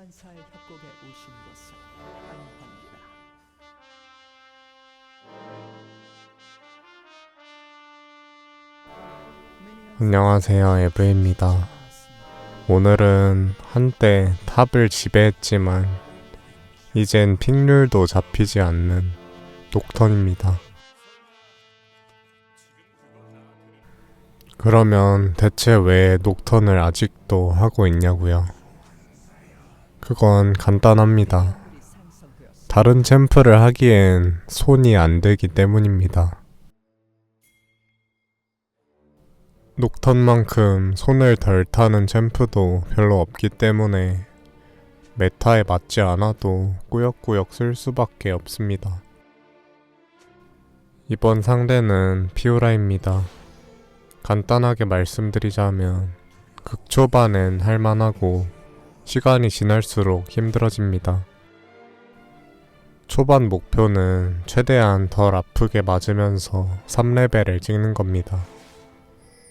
환사의 협곡에 오신 것을 환영합니다. 안녕하세요, 에브입니다. 오늘은 한때 탑을 지배했지만 이젠 픽률도 잡히지 않는 녹턴입니다. 그러면 대체 왜 녹턴을 아직도 하고 있냐고요? 그건 간단합니다. 다른 챔프를 하기엔 손이 안 되기 때문입니다. 녹턴만큼 손을 덜 타는 챔프도 별로 없기 때문에 메타에 맞지 않아도 꾸역꾸역 쓸 수밖에 없습니다. 이번 상대는 피오라입니다. 간단하게 말씀드리자면 극초반엔 할만하고 시간이 지날수록 힘들어집니다. 초반 목표는 최대한 덜 아프게 맞으면서 3레벨을 찍는 겁니다.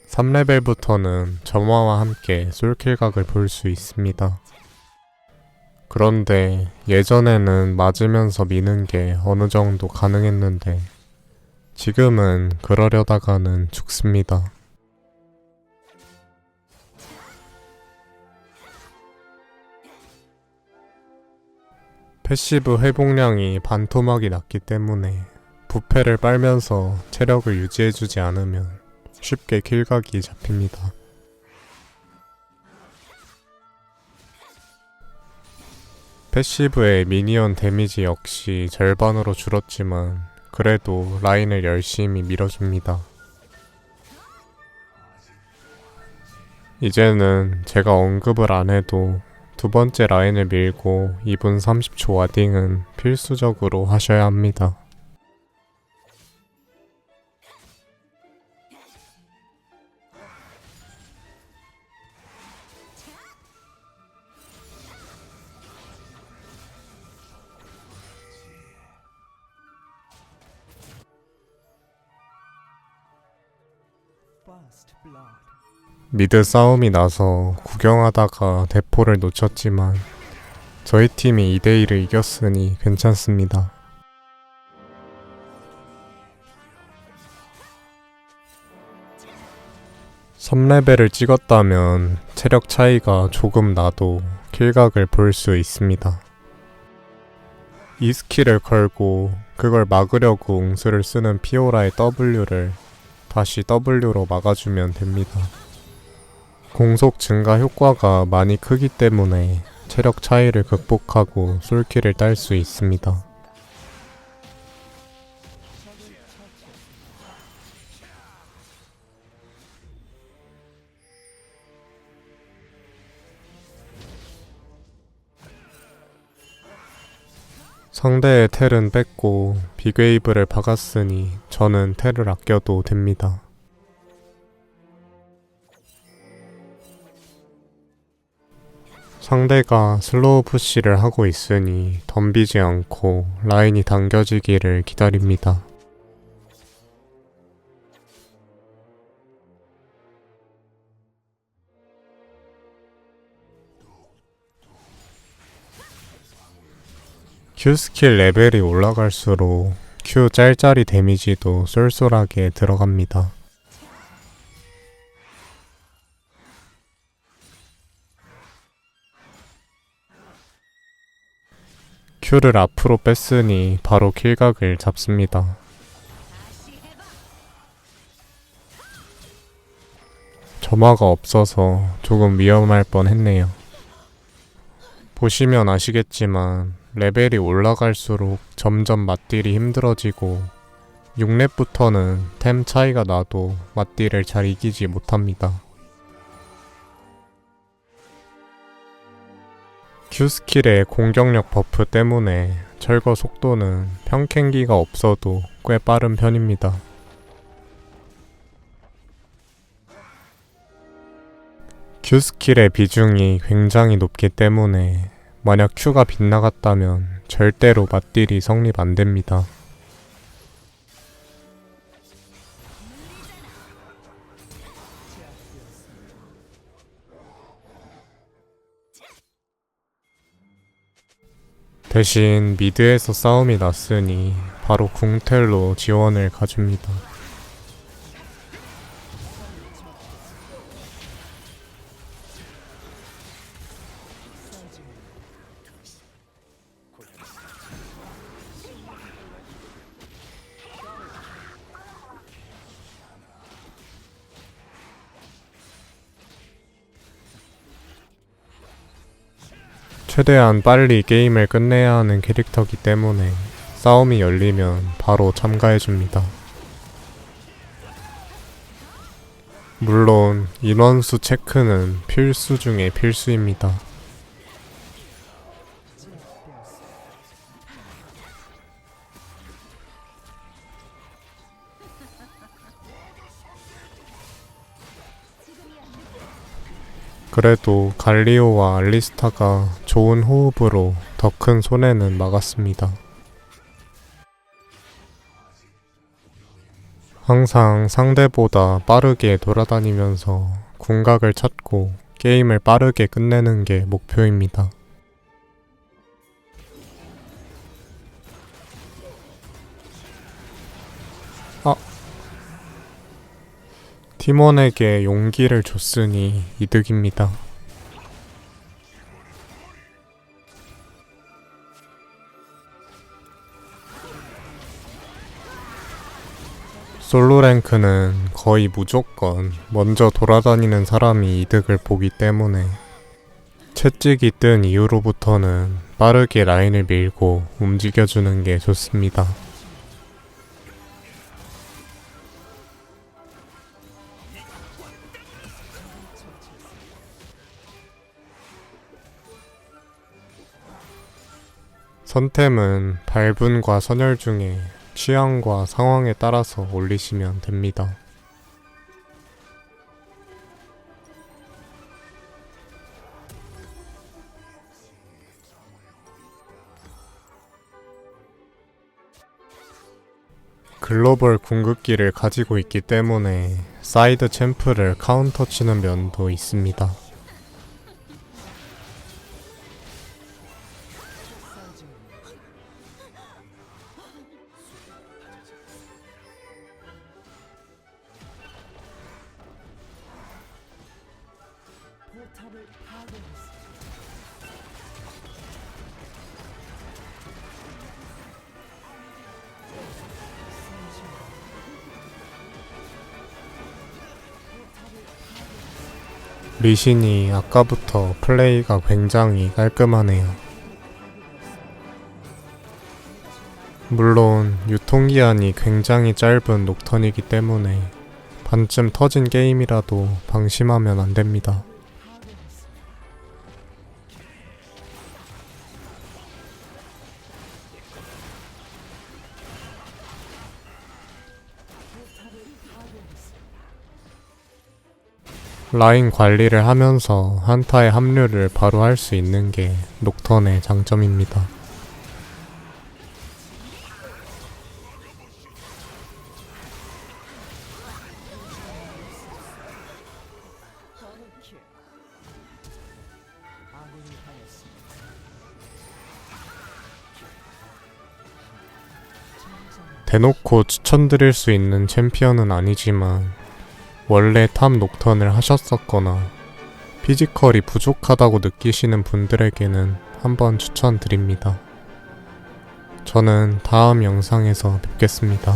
3레벨부터는 점화와 함께 솔킬각을 볼 수 있습니다. 그런데 예전에는 맞으면서 미는 게 어느 정도 가능했는데 지금은 그러려다가는 죽습니다. 패시브 회복량이 반토막이 났기 때문에 부패를 빨면서 체력을 유지해주지 않으면 쉽게 킬각이 잡힙니다. 패시브의 미니언 데미지 역시 절반으로 줄었지만 그래도 라인을 열심히 밀어줍니다. 이제는 제가 언급을 안 해도 두 번째 라인을 밀고 2분 30초 와딩은 필수적으로 하셔야 합니다. First blood. 미드 싸움이 나서 구경하다가 대포를 놓쳤지만 저희 팀이 2대1을 이겼으니 괜찮습니다. 삼레벨을 찍었다면 체력 차이가 조금 나도 킬각을 볼 수 있습니다. 이 스킬을 걸고 그걸 막으려고 웅수를 쓰는 피오라의 W를 다시 W로 막아주면 됩니다. 공속 증가 효과가 많이 크기 때문에 체력 차이를 극복하고 솔킬을 딸 수 있습니다. 상대의 텔은 뺐고 빅웨이브를 박았으니 저는 텔을 아껴도 됩니다. 상대가 슬로우 푸시를 하고 있으니 덤비지 않고 라인이 당겨지기를 기다립니다. Q 스킬 레벨이 올라갈수록 Q 짤짤이 데미지도 쏠쏠하게 들어갑니다. Q를 앞으로 뺐으니 바로 킬각을 잡습니다. 점화가 없어서 조금 위험할 뻔 했네요. 보시면 아시겠지만 레벨이 올라갈수록 점점 맞딜이 힘들어지고 6렙부터는 템 차이가 나도 맞딜을 잘 이기지 못합니다. Q 스킬의 공격력 버프 때문에 철거 속도는 평캔기가 없어도 꽤 빠른 편입니다. Q 스킬의 비중이 굉장히 높기 때문에 만약 Q가 빗나갔다면 절대로 맞딜이 성립 안 됩니다. 대신 미드에서 싸움이 났으니 바로 궁텔로 지원을 가줍니다. 최대한 빨리 게임을 끝내야 하는 캐릭터기 때문에 싸움이 열리면 바로 참가해줍니다. 물론 인원수 체크는 필수 중에 필수입니다. 그래도 갈리오와 알리스타가 좋은 호흡으로 더 큰 손해는 막았습니다. 항상 상대보다 빠르게 돌아다니면서 궁각을 찾고 게임을 빠르게 끝내는 게 목표입니다. 팀원에게 용기를 줬으니 이득입니다. 솔로 랭크는 거의 무조건 먼저 돌아다니는 사람이 이득을 보기 때문에 채찍이 뜬 이후로부터는 빠르게 라인을 밀고 움직여주는 게 좋습니다. 선템은 발분과 선열 중에 취향과 상황에 따라서 올리시면 됩니다. 글로벌 궁극기를 가지고 있기 때문에 사이드 챔프를 카운터 치는 면도 있습니다. 리신이 아까부터 플레이가 굉장히 깔끔하네요. 물론 유통기한이 굉장히 짧은 녹턴이기 때문에 반쯤 터진 게임이라도 방심하면 안 됩니다. 라인 관리를 하면서 한타의 합류를 바로 할 수 있는 게 녹턴의 장점입니다. 대놓고 추천드릴 수 있는 챔피언은 아니지만 원래 탑 녹턴을 하셨었거나 피지컬이 부족하다고 느끼시는 분들에게는 한번 추천드립니다. 저는 다음 영상에서 뵙겠습니다.